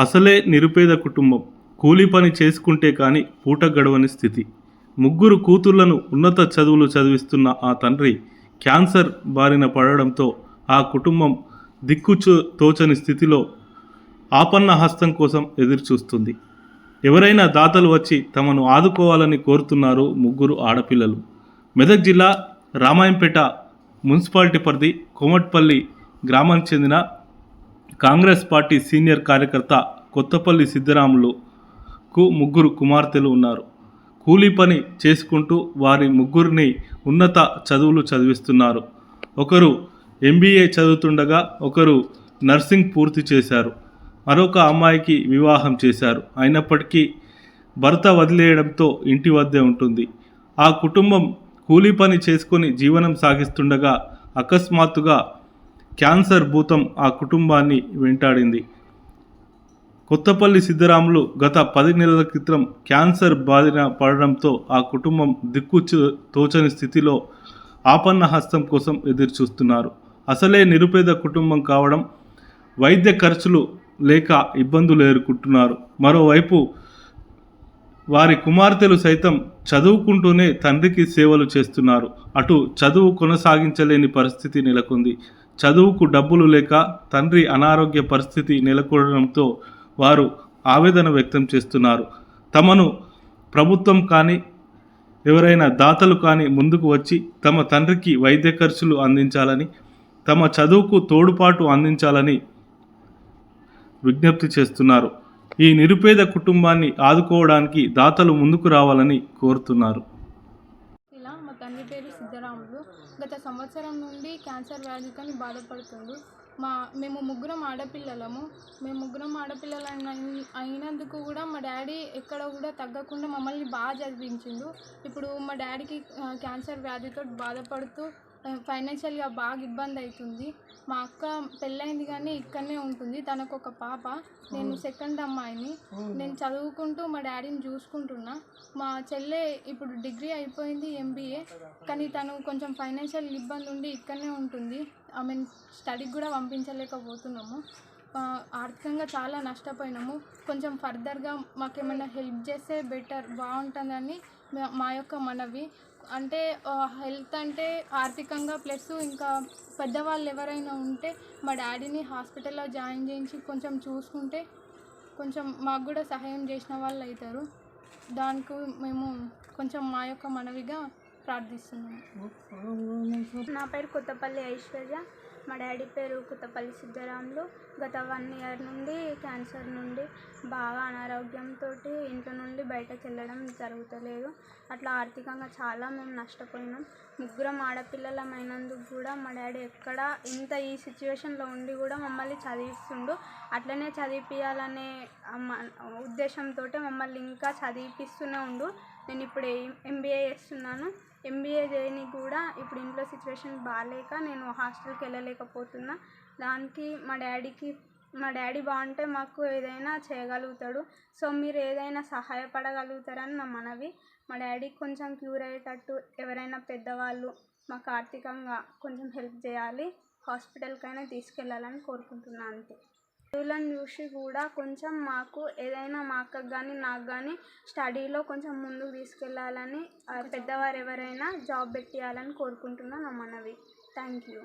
అసలే నిరుపేద కుటుంబం. కూలి పని చేసుకుంటే కానీ పూట గడవని స్థితి. ముగ్గురు కూతుళ్ళను ఉన్నత చదువులు చదివిస్తున్న ఆ తండ్రి క్యాన్సర్ బారిన పడడంతో ఆ కుటుంబం దిక్కుచు తోచని స్థితిలో ఆపన్న హస్తం కోసం ఎదురుచూస్తుంది. ఎవరైనా దాతలు వచ్చి తమను ఆదుకోవాలని కోరుతున్నారు ముగ్గురు ఆడపిల్లలు. మెదక్ జిల్లా రామాయంపేట మున్సిపాలిటీ పరిధి కోమట్పల్లి గ్రామానికి చెందిన కాంగ్రెస్ పార్టీ సీనియర్ కార్యకర్త కొత్తపల్లి సిద్ధరాములుకు ముగ్గురు కుమార్తెలు ఉన్నారు. కూలీ పని చేసుకుంటూ వారి ముగ్గురిని ఉన్నత చదువులు చదివిస్తున్నారు. ఒకరు ఎంబీఏ చదువుతుండగా ఒకరు నర్సింగ్ పూర్తి చేశారు. మరొక అమ్మాయికి వివాహం చేశారు. అయినప్పటికీ భర్త వదిలేయడంతో ఇంటి వద్దే ఉంటుంది. ఆ కుటుంబం కూలీ పని చేసుకొని జీవనం సాగిస్తుండగా అకస్మాత్తుగా క్యాన్సర్ భూతం ఆ కుటుంబాన్ని వెంటాడింది. కొత్తపల్లి సిద్ధరాములు గత పది నెలల క్రితం క్యాన్సర్ బారిన పడడంతో ఆ కుటుంబం దిక్కుచు తోచని స్థితిలో ఆపన్న హస్తం కోసం ఎదురుచూస్తున్నారు. అసలే నిరుపేద కుటుంబం కావడం వైద్య ఖర్చులు లేక ఇబ్బందులు ఎదుర్కొంటున్నారు. మరోవైపు వారి కుమార్తెలు సైతం చదువుకుంటూనే తండ్రికి సేవలు చేస్తున్నారు. అటు చదువు కొనసాగించలేని పరిస్థితి నెలకొంది. చదువుకు డబ్బులు లేక తండ్రి అనారోగ్య పరిస్థితి నెలకొనడంతో వారు ఆవేదన వ్యక్తం చేస్తున్నారు. తమను ప్రభుత్వం కానీ ఎవరైనా దాతలు కానీ ముందుకు వచ్చి తమ తండ్రికి వైద్య ఖర్చులు అందించాలని తమ చదువుకు తోడుపాటు అందించాలని విజ్ఞప్తి చేస్తున్నారు. ఈ నిరుపేద కుటుంబాన్ని ఆదుకోవడానికి దాతలు ముందుకు రావాలని కోరుతున్నారు ఇలా మా తండ్రి పేరు సిద్ధరాములు గత సంవత్సరం నుండి క్యాన్సర్ వ్యాధితో బాధపడుతుండు. మా మేము ముగ్గురం ఆడపిల్లలము. మేము ముగ్గురం ఆడపిల్లలు అయిన- అయినందుకు కూడా మా డాడీ ఎక్కడ కూడా తగ్గకుండా మమ్మల్ని బాగా చదివించిండు. ఇప్పుడు మా డాడీకి క్యాన్సర్ వ్యాధితో బాధపడుతూ ఫైనాన్షియల్గా బాగా ఇబ్బంది అవుతుంది. మా అక్క పెళ్ళైంది కానీ ఇక్కడనే ఉంటుంది. తనకు ఒక పాప. నేను సెకండ్ అమ్మాయిని. నేను చదువుకుంటూ మా డాడీని చూసుకుంటున్నా. మా చెల్లె ఇప్పుడు డిగ్రీ అయిపోయింది ఎంబీఏ కానీ తను కొంచెం ఫైనాన్షియల్ ఇబ్బంది ఉండి ఇక్కడనే ఉంటుంది. ఐ మీన్ స్టడీకి కూడా పంపించలేకపోతున్నాము. ఆర్థికంగా చాలా నష్టపోయినాము. కొంచెం ఫర్దర్గా మాకేమైనా హెల్ప్ చేస్తే బెటర్ బాగుంటుందని మా- యొక్క మనవి. అంటే హెల్త్ అంటే ఆర్థికంగా ప్లస్ ఇంకా పెద్దవాళ్ళు ఎవరైనా ఉంటే మా డాడీని హాస్పిటల్లో జాయిన్ చేయించి కొంచెం చూసుకుంటే కొంచెం మాకు కూడా సహాయం చేసిన వాళ్ళు అవుతారు దానికి మేము కొంచెం మా యొక్క మనవిగా ప్రార్థిస్తున్నాము నా పేరు కొత్తపల్లి ఐశ్వర్య. మా డాడీ పేరు కొత్తపల్లి సిద్ధరాములు. గత వన్ ఇయర్ నుండి క్యాన్సర్ నుండి బాగా అనారోగ్యంతో ఇంట్లో నుండి బయటకు వెళ్ళడం జరుగుతలేదు. అట్లా ఆర్థికంగా చాలా మేము నష్టపోయినాం. ముగ్గురం ఆడపిల్లలమైనందుకు కూడా మా డాడీ ఎక్కడ ఇంత ఈ సిచ్యువేషన్లో ఉండి కూడా మమ్మల్ని చదివిస్తుండు. అట్లనే చదివిపించాలనే ఉద్దేశంతో మమ్మల్ని ఇంకా చదివిపిస్తూనే ఉండు. నేను ఇప్పుడు ఎంబీఏ చేస్తున్నాను. ఎంబీఏ చేయని కూడా ఇప్పుడు ఇంట్లో సిచ్యువేషన్ బాగాలేక నేను హాస్టల్కి వెళ్ళలేకపోతున్నా. దానికి మా డాడీకి మా డాడీ బాగుంటే మాకు ఏదైనా చేయగలుగుతాడు. సో మీరు ఏదైనా సహాయపడగలుగుతారని నా మనవి. మా డాడీకి కొంచెం క్యూర్ అయ్యేటట్టు ఎవరైనా పెద్దవాళ్ళు మాకు ఆర్థికంగా కొంచెం హెల్ప్ చేయాలి. హాస్పిటల్కైనా తీసుకెళ్ళాలని కోరుకుంటున్నాను అంతే. చదువులను చూసి కూడా కొంచెం మాకు ఏదైనా మా అక్కకు కానీ నాకు కానీ స్టడీలో కొంచెం ముందుకు తీసుకెళ్ళాలని పెద్దవారు ఎవరైనా జాబ్ పెట్టియాలని కోరుకుంటున్నాను మనవి థ్యాంక్ యూ.